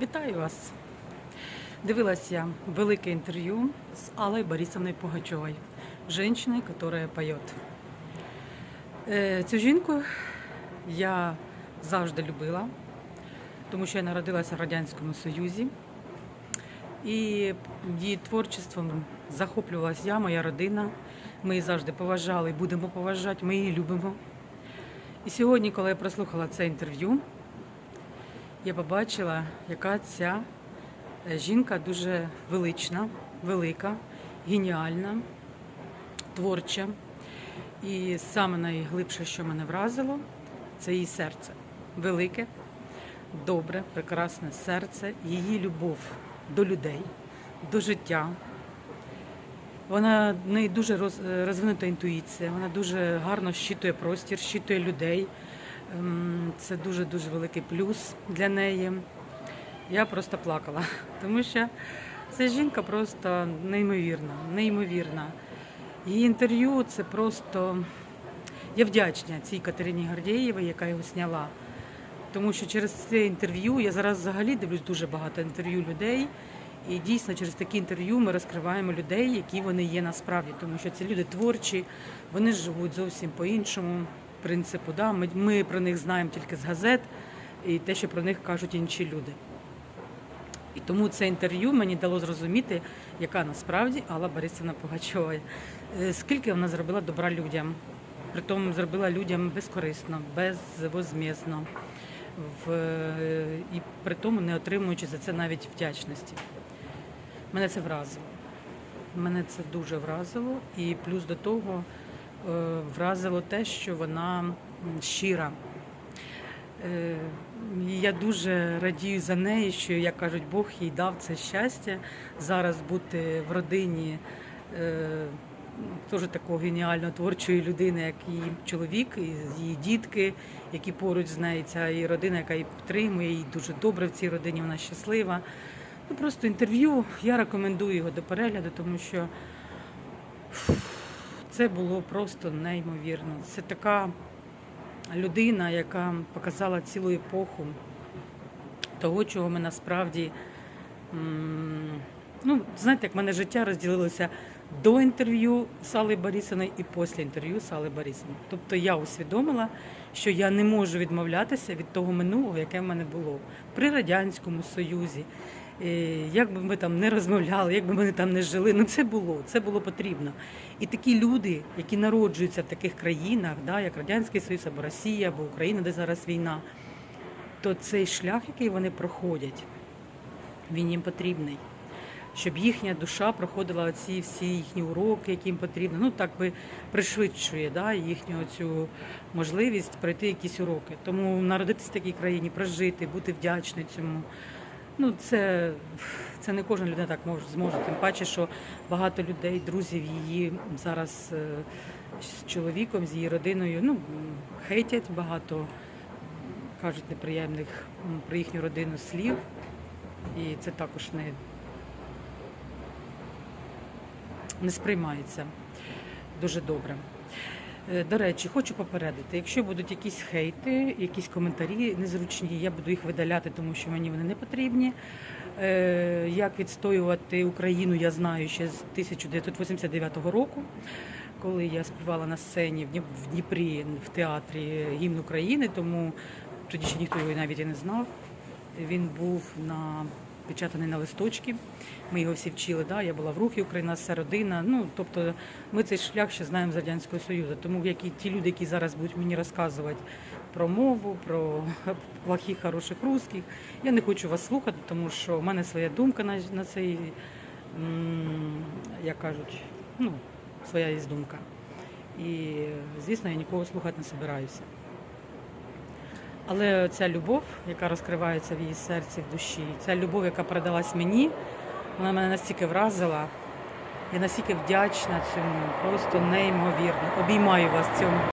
Вітаю вас! Дивилась я велике інтерв'ю з Аллой Борисовною Пугачевой, жінкою, яка поет. Е, Цю жінку я завжди любила, тому що я народилася в Радянському Союзі. І її творчеством захоплювалася я, моя родина. Ми її завжди поважали і будемо поважати, ми її любимо. І сьогодні, коли я прослухала це інтерв'ю, я побачила, яка ця е, жінка дуже велична, велика, геніальна, творча. І саме найглибше, що мене вразило, це її серце. Велике, добре, прекрасне серце, її любов до людей, до життя. Вона в неї дуже е, розвинута інтуїція, вона дуже гарно щитує простір, щитує людей. Ем, Це дуже-дуже великий плюс для неї. Я просто плакала, тому що ця жінка просто неймовірна, неймовірна. Її інтерв'ю це просто. Я вдячна цій Катерині Гордєєвій, яка його зняла. Тому що через це інтерв'ю я зараз взагалі дивлюсь дуже багато інтерв'ю людей. І дійсно через такі інтерв'ю ми розкриваємо людей, які вони є насправді, тому що ці люди творчі, вони живуть зовсім по-іншому принципу. Да? Ми, ми про них знаємо тільки з газет і те, що про них кажуть інші люди. І тому це інтерв'ю мені дало зрозуміти, яка насправді Алла Борисівна Пугачова. Е, Скільки вона зробила добра людям. Притому зробила людям безкорисно, безвозмізно, в, і при тому не отримуючи за це навіть вдячності. Мене це вразило. Мене це дуже вразило. І плюс до того вразило те, що вона щира. Е, Я дуже радію за неї, що, як кажуть, Бог їй дав це щастя зараз бути в родині е, теж такого геніально творчої людини, як її чоловік, і її дітки, які поруч з нею, ця її родина, яка її підтримує, їй дуже добре в цій родині, вона щаслива. Ну просто інтерв'ю. Я рекомендую його до перегляду, тому що це було просто неймовірно. Це така людина, яка показала цілу епоху того, чого ми насправді. Ну, знаєте, як мене життя розділилося до інтерв'ю з Аллою Борисовною і після інтерв'ю з Аллою Борисовною. Тобто я усвідомила, що я не можу відмовлятися від того минулого, яке в мене було при Радянському Союзі. Е, Як би ми там не розмовляли, як би ми там не жили, ну це було, це було потрібно. І такі люди, які народжуються в таких країнах, да, як Радянський Союз або Росія, або Україна, де зараз війна, то цей шлях, який вони проходять, він їм потрібний. Щоб їхня душа проходила ці всі їхні уроки, які їм потрібно. Ну так би пришвидшує да, їхню цю можливість пройти якісь уроки. Тому народитися в такій країні, прожити, бути вдячним цьому. Ну, це, це не кожна людина так може зможе. Тим паче, що багато людей, друзів її зараз е, з чоловіком, з її родиною, ну, хейтять багато, кажуть неприємних про їхню родину слів. І це також не, не сприймається дуже добре. Е, До речі, хочу попередити, якщо будуть якісь хейти, якісь коментарі незручні, я буду їх видаляти, тому що мені вони не потрібні. Е, Як відстоювати Україну, я знаю ще з 1989 року, коли я співала на сцені в Дніп- в Дніпрі в театрі гімн України, тому тоді ще ніхто його навіть і не знав. Він був на печатаний на листочки. Ми його всі вчили. Да? Я була в рухі Україна, вся родина. Ну тобто, ми цей шлях ще знаємо з радянського союзу. Тому які ті люди, які зараз будуть мені розказувати про мову, про плохих, хороших русських, я не хочу вас слухати, тому що в мене своя думка на, на цей, як кажуть, ну своя є думка. І звісно, я нікого слухати не збираюся. Але ця любов, яка розкривається в її серці, в душі, ця любов, яка передалась мені, вона мене настільки вразила. Я настільки вдячна цьому, просто неймовірно. Обіймаю вас цьому.